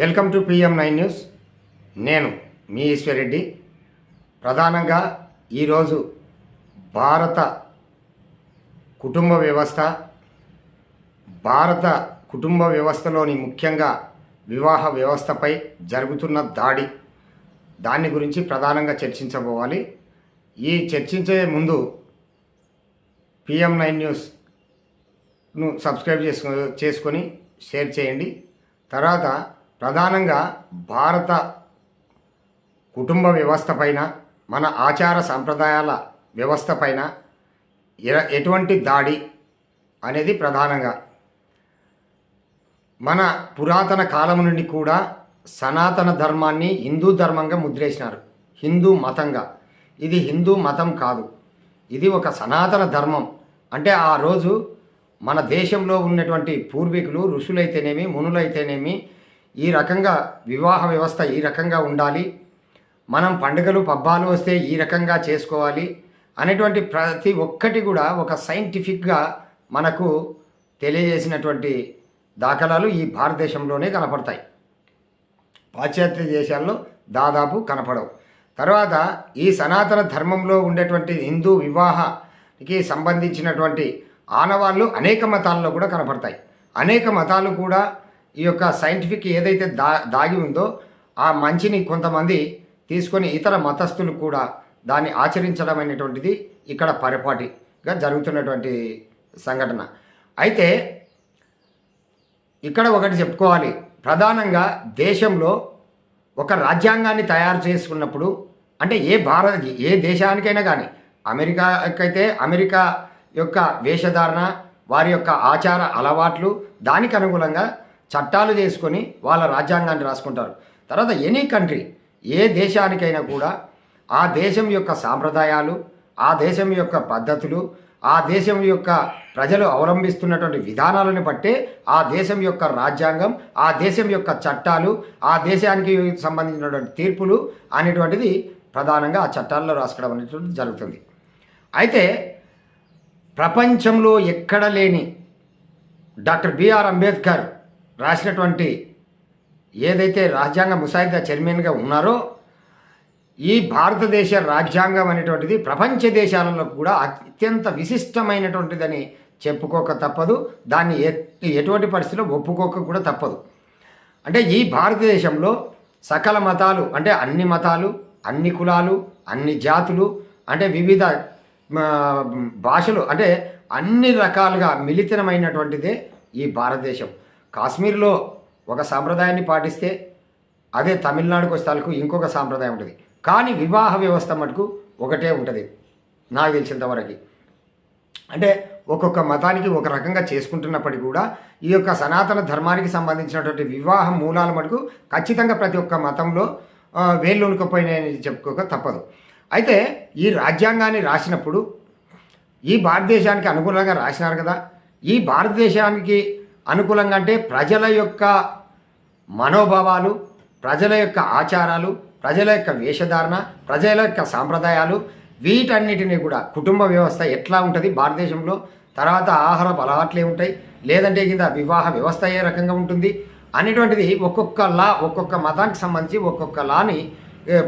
Welcome to PM nine news. నేను మీ ఈశ్వరెడ్డి. ప్రధానంగా ఈరోజు భారత కుటుంబ వ్యవస్థ భారత కుటుంబ వ్యవస్థలోని ముఖ్యంగా వివాహ వ్యవస్థపై జరుగుతున్న దాడి. దాని గురించి ప్రధానంగా చర్చించబోవాలి. ఈ చర్చించే ముందు పిఎం నైన్ న్యూస్ను సబ్స్క్రైబ్ చేసుకో చేసుకొని షేర్ చేయండి. తర్వాత ప్రధానంగా భారత కుటుంబ వ్యవస్థ పైన మన ఆచార సంప్రదాయాల వ్యవస్థ పైన ఎ- ఎటువంటి దాడి అనేది ప్రధానంగా. మన పురాతన కాలం నుండి కూడా సనాతన ధర్మాన్ని హిందూ ధర్మంగా ముద్రేసినారు. హిందూ మతంగా. ఇది హిందూ మతం కాదు. ఇది ఒక సనాతన ధర్మం. అంటే ఆ రోజు మన దేశంలో ఉన్నటువంటి పూర్వీకులు ఋషులైతేనేమి మునులైతేనేమి ఈ రకంగా వివాహ వ్యవస్థ ఈ రకంగా ఉండాలి. మనం పండుగలు పబ్బాలు వస్తే ఈ రకంగా చేసుకోవాలి అనేటువంటి ప్రతి ఒక్కటి కూడా ఒక సైంటిఫిక్గా మనకు తెలియజేసినటువంటి దాఖలాలు ఈ భారతదేశంలోనే కనపడతాయి. పాశ్చాత్య దేశాల్లో దాదాపు కనపడవు. తర్వాత ఈ సనాతన ధర్మంలో ఉండేటువంటి హిందూ వివాహానికి సంబంధించినటువంటి ఆనవాళ్ళు అనేక మతాల్లో కూడా కనపడతాయి. అనేక మతాలు కూడా ఈ యొక్క సైంటిఫిక్ ఏదైతే దా దాగి ఉందో ఆ మంచిని కొంతమంది తీసుకొని ఇతర మతస్థులు కూడా దాన్ని ఆచరించడం అనేటువంటిది ఇక్కడ పరిపాటిగా జరుగుతున్నటువంటి సంఘటన. అయితే ఇక్కడ ఒకటి చెప్పుకోవాలి. ప్రధానంగా దేశంలో ఒక రాజ్యాంగాన్ని తయారు చేసుకున్నప్పుడు అంటే ఏ భారత ఏ దేశానికైనా కానీ అమెరికాకైతే అమెరికా యొక్క వేషధారణ వారి యొక్క ఆచార అలవాట్లు దానికి అనుగుణంగా చట్టాలు చేసుకొని వాళ్ళ రాజ్యాంగాన్ని రాసుకుంటారు. తర్వాత ఎనీ కంట్రీ ఏ దేశానికైనా కూడా ఆ దేశం యొక్క సాంప్రదాయాలు ఆ దేశం యొక్క పద్ధతులు ఆ దేశం యొక్క ప్రజలు అవలంబిస్తున్నటువంటి విధానాలను బట్టే ఆ దేశం యొక్క రాజ్యాంగం ఆ దేశం యొక్క చట్టాలు ఆ దేశానికి సంబంధించినటువంటి తీర్పులు అనేటువంటిది ప్రధానంగా ఆ చట్టాల్లో రాసుకోవడం అనేటువంటిది జరుగుతుంది. అయితే ప్రపంచంలో ఎక్కడ లేని డాక్టర్ బిఆర్ అంబేద్కర్ రాసినటువంటి ఏదైతే రాజ్యాంగ ముసాయిదా చైర్మన్గా ఉన్నారో ఈ భారతదేశ రాజ్యాంగం అనేటువంటిది ప్రపంచ దేశాలలో కూడా అత్యంత విశిష్టమైనటువంటిదని చెప్పుకోక తప్పదు. దాన్ని ఎటువంటి పరిస్థితిలో ఒప్పుకోక కూడా తప్పదు. అంటే ఈ భారతదేశంలో సకల మతాలు అంటే అన్ని మతాలు అన్ని కులాలు అన్ని జాతులు అంటే వివిధ భాషలు అంటే అన్ని రకాలుగా మిళితమైనటువంటిదే ఈ భారతదేశం. కాశ్మీర్లో ఒక సాంప్రదాయాన్ని పాటిస్తే అదే తమిళనాడుకు వస్తాలకు ఇంకొక సాంప్రదాయం ఉంటుంది. కానీ వివాహ వ్యవస్థ మటుకు ఒకటే ఉంటుంది నాకు తెలిసినంతవరకు అంటే ఒక్కొక్క మతానికి ఒక రకంగా చేసుకుంటున్నప్పటికీ కూడా ఈ యొక్క సనాతన ధర్మానికి సంబంధించినటువంటి వివాహ మూలాల మటుకు ఖచ్చితంగా ప్రతి ఒక్క మతంలో ఆ, వేళ్ళు ఉనుకపోయినాయని చెప్పుకోక తప్పదు. అయితే ఈ రాజ్యాంగాన్ని రాసినప్పుడు ఈ భారతదేశానికి అనుకూలంగా రాసినారు కదా. ఈ భారతదేశానికి అనుకూలంగా అంటే ప్రజల యొక్క మనోభావాలు ప్రజల యొక్క ఆచారాలు ప్రజల యొక్క వేషధారణ ప్రజల యొక్క సాంప్రదాయాలు వీటన్నిటిని కూడా కుటుంబ వ్యవస్థ ఎట్లా ఉంటుంది? భారతదేశంలో తర్వాత ఆహారపు అలవాట్లు ఉంటాయి. లేదంటే కింద వివాహ వ్యవస్థ ఏ రకంగా ఉంటుంది? అనేటువంటిది ఒక్కొక్క లా ఒక్కొక్క మతానికి సంబంధించి ఒక్కొక్క లాని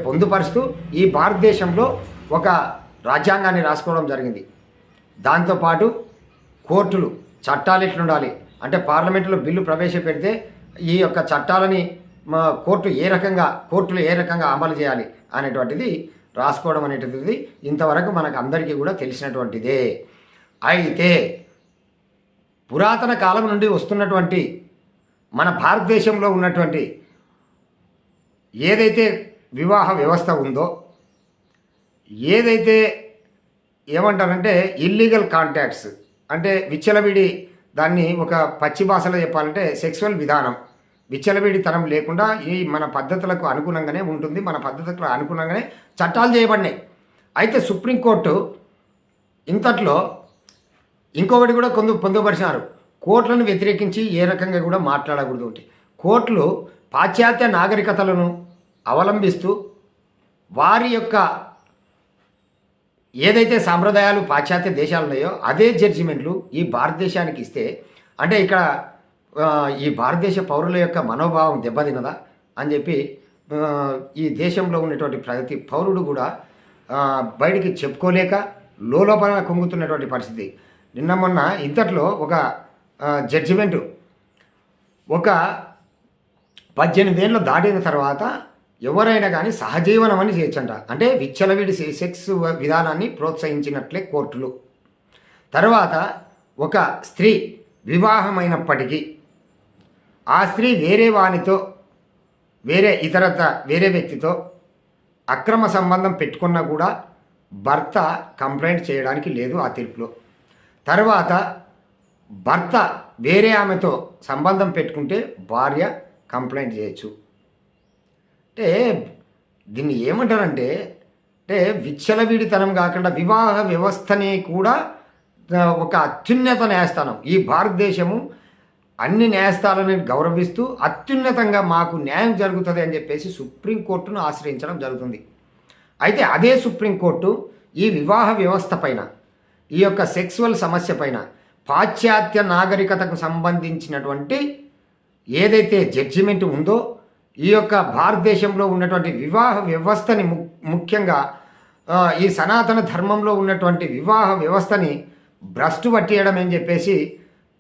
పొందుపరుస్తూ ఈ భారతదేశంలో ఒక రాజ్యాంగాన్ని రాసుకోవడం జరిగింది. దాంతోపాటు కోర్టులు చట్టాలు ఎట్లుండాలి? అంటే పార్లమెంటులో బిల్లు ప్రవేశపెడితే ఈ యొక్క చట్టాలని మా కోర్టు ఏ రకంగా కోర్టులు ఏ రకంగా అమలు చేయాలి అనేటువంటిది రాసుకోవడం అనేటువంటిది ఇంతవరకు మనకు అందరికీ కూడా తెలిసినటువంటిదే. అయితే పురాతన కాలం నుండి వస్తున్నటువంటి మన భారతదేశంలో ఉన్నటువంటి ఏదైతే వివాహ వ్యవస్థ ఉందో ఏదైతే ఏమంటారంటే ఇల్లీగల్ కాంటాక్ట్స్ అంటే విచ్చలవిడి దాన్ని ఒక పచ్చి భాషలో చెప్పాలంటే సెక్సువల్ విధానం. విచ్చలవిడితనం లేకుండా ఈ మన పద్ధతులకు అనుగుణంగానే ఉంటుంది. మన పద్ధతులకు అనుగుణంగానే చట్టాలు చేయబడినాయి. అయితే సుప్రీంకోర్టు ఇంతట్లో ఇంకొకటి కూడా కొంత పొందుపరిచినారు. కోర్టులను వ్యతిరేకించి ఏ రకంగా కూడా మాట్లాడకూడదు ఒకటి. కోర్టులు పాశ్చాత్య నాగరికతలను అవలంబిస్తూ వారి యొక్క ఏదైతే సాంప్రదాయాలు పాశ్చాత్య దేశాలు ఉన్నాయో అదే జడ్జిమెంట్లు ఈ భారతదేశానికి ఇస్తే అంటే ఇక్కడ ఈ భారతదేశ పౌరుల యొక్క మనోభావం దెబ్బతినదా అని చెప్పి ఈ దేశంలో ఉన్నటువంటి ప్రతి పౌరుడు కూడా బయటికి చెప్పుకోలేక లోలోపల కుంగుతున్నటువంటి పరిస్థితి. నిన్న మొన్న ఇంతట్లో ఒక జడ్జిమెంటు ఒక పద్దెనిమిదేళ్ళు దాటిన తర్వాత ఎవరైనా కానీ సహజీవనం అని చేయొచ్చంట అంటే విచ్చలవిడి సెక్స్ విధానాన్ని ప్రోత్సహించినట్లే కోర్టులు. తర్వాత ఒక స్త్రీ వివాహమైనప్పటికీ ఆ స్త్రీ వేరే వానితో వేరే ఇతరత వేరే వ్యక్తితో అక్రమ సంబంధం పెట్టుకున్నా కూడా భర్త కంప్లైంట్ చేయడానికి లేదు ఆ తీర్పులో. తర్వాత భర్త వేరే ఆమెతో సంబంధం పెట్టుకుంటే భార్య కంప్లైంట్ చేయొచ్చు. అంటే దీన్ని ఏమంటారంటే అంటే విచ్చలవిడితనం కాకుండా వివాహ వ్యవస్థని కూడా ఒక అత్యున్నత న్యాయస్థానం. ఈ భారతదేశము అన్ని న్యాయస్థానాలను గౌరవిస్తూ అత్యున్నతంగా మాకు న్యాయం జరుగుతుంది అని చెప్పేసి సుప్రీంకోర్టును ఆశ్రయించడం జరుగుతుంది. అయితే అదే సుప్రీంకోర్టు ఈ వివాహ వ్యవస్థ పైన ఈ యొక్క సెక్సువల్ సమస్య పైన పాశ్చాత్య నాగరికతకు సంబంధించినటువంటి ఏదైతే జడ్జిమెంట్ ఉందో ఈ యొక్క భారతదేశంలో ఉన్నటువంటి వివాహ వ్యవస్థని ము ముఖ్యంగా ఈ సనాతన ధర్మంలో ఉన్నటువంటి వివాహ వ్యవస్థని భ్రష్టు పట్టేయడం అని చెప్పేసి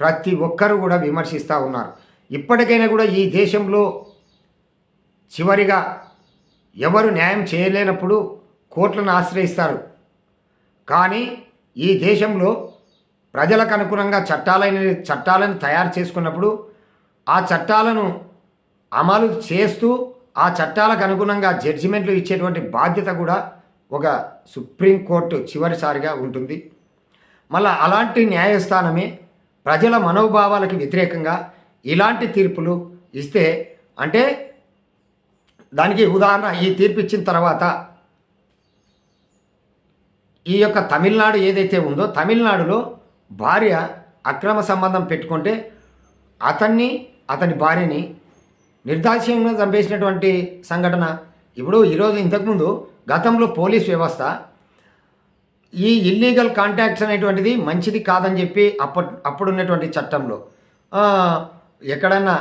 ప్రతి ఒక్కరూ కూడా విమర్శిస్తూ ఉన్నారు. ఇప్పటికైనా కూడా ఈ దేశంలో చివరిగా ఎవరు న్యాయం చేయలేనప్పుడు కోర్టులను ఆశ్రయిస్తారు. కానీ ఈ దేశంలో ప్రజలకు అనుగుణంగా చట్టాలైన చట్టాలను తయారు చేసుకున్నప్పుడు ఆ చట్టాలను అమలు చేస్తూ ఆ చట్టాలకు అనుగుణంగా జడ్జిమెంట్లు ఇచ్చేటువంటి బాధ్యత కూడా ఒక సుప్రీంకోర్టు చివరిసారిగా ఉంటుంది. మళ్ళా అలాంటి న్యాయస్థానమే ప్రజల మనోభావాలకు వ్యతిరేకంగా ఇలాంటి తీర్పులు ఇస్తే అంటే దానికి ఉదాహరణ ఈ తీర్పు ఇచ్చిన తర్వాత ఈ యొక్క తమిళనాడు ఏదైతే ఉందో తమిళనాడులో భార్య అక్రమ సంబంధం పెట్టుకుంటే అతన్ని అతని భార్యని నిర్దాక్ష్యంగా చంపేసినటువంటి సంఘటన. ఇప్పుడు ఈరోజు ఇంతకుముందు గతంలో పోలీస్ వ్యవస్థ ఈ ఇల్లీగల్ కాంటాక్ట్స్ అనేటువంటిది మంచిది కాదని చెప్పి అప్పట్ అప్పుడున్నటువంటి చట్టంలో. ఎక్కడన్నా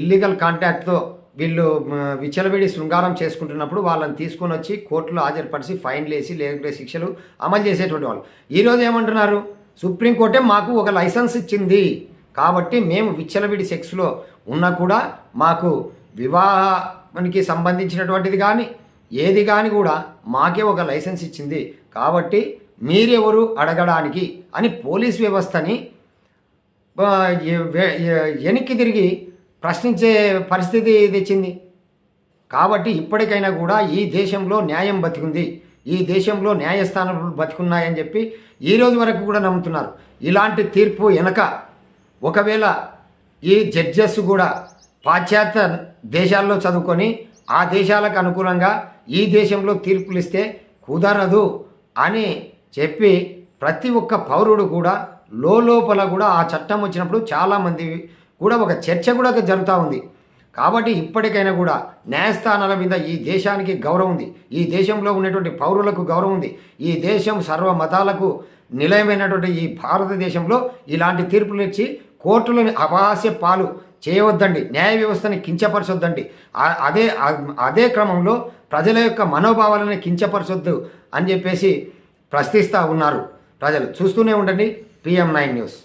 ఇల్లీగల్ కాంటాక్ట్తో వీళ్ళు విచ్చలవిడి శృంగారం చేసుకుంటున్నప్పుడు వాళ్ళని తీసుకొని వచ్చి కోర్టులో హాజరుపరిచి ఫైన్లు వేసి లేకుంటే శిక్షలు అమలు చేసేటువంటి వాళ్ళు. ఈరోజు ఏమంటున్నారు? సుప్రీంకోర్టే మాకు ఒక లైసెన్స్ ఇచ్చింది. కాబట్టి మేము విచ్చలవిడి సెక్స్లో ఉన్నా కూడా మాకు వివాహానికి సంబంధించినటువంటిది కానీ ఏది కానీ కూడా మాకే ఒక లైసెన్స్ ఇచ్చింది. కాబట్టి మీరెవరు అడగడానికి అని పోలీస్ వ్యవస్థని వెనక్కి తిరిగి ప్రశ్నించే పరిస్థితి తెచ్చింది. కాబట్టి ఇప్పటికైనా కూడా ఈ దేశంలో న్యాయం బతికుంది. ఈ దేశంలో న్యాయస్థానాలు బతికున్నాయని చెప్పి ఈ రోజు వరకు కూడా నమ్ముతున్నారు. ఇలాంటి తీర్పు వెనక ఒకవేళ ఈ జడ్జెస్ కూడా పాశ్చాత్య దేశాల్లో చదువుకొని ఆ దేశాలకు అనుకూలంగా ఈ దేశంలో తీర్పులు ఇస్తే కుదరదు అని చెప్పి ప్రతి ఒక్క పౌరుడు కూడా లోపల కూడా ఆ చట్టం వచ్చినప్పుడు చాలామంది కూడా ఒక చర్చ కూడా జరుగుతూ ఉంది. కాబట్టి ఇప్పటికైనా కూడా న్యాయస్థానాల మీద ఈ దేశానికి గౌరవం ఉంది. ఈ దేశంలో ఉన్నటువంటి పౌరులకు గౌరవం ఉంది. ఈ దేశం సర్వ మతాలకు నిలయమైనటువంటి ఈ భారతదేశంలో ఇలాంటి తీర్పులు ఇచ్చి కోర్టులోని అపహాస్య పాలు చేయవద్దండి. న్యాయ వ్యవస్థని కించపరచొద్దండి. అదే అదే క్రమంలో ప్రజల యొక్క మనోభావాలని కించపరచొద్దు అని చెప్పేసి ప్రశ్నిస్తూ ఉన్నారు ప్రజలు. చూస్తూనే ఉండండి. PM nine news.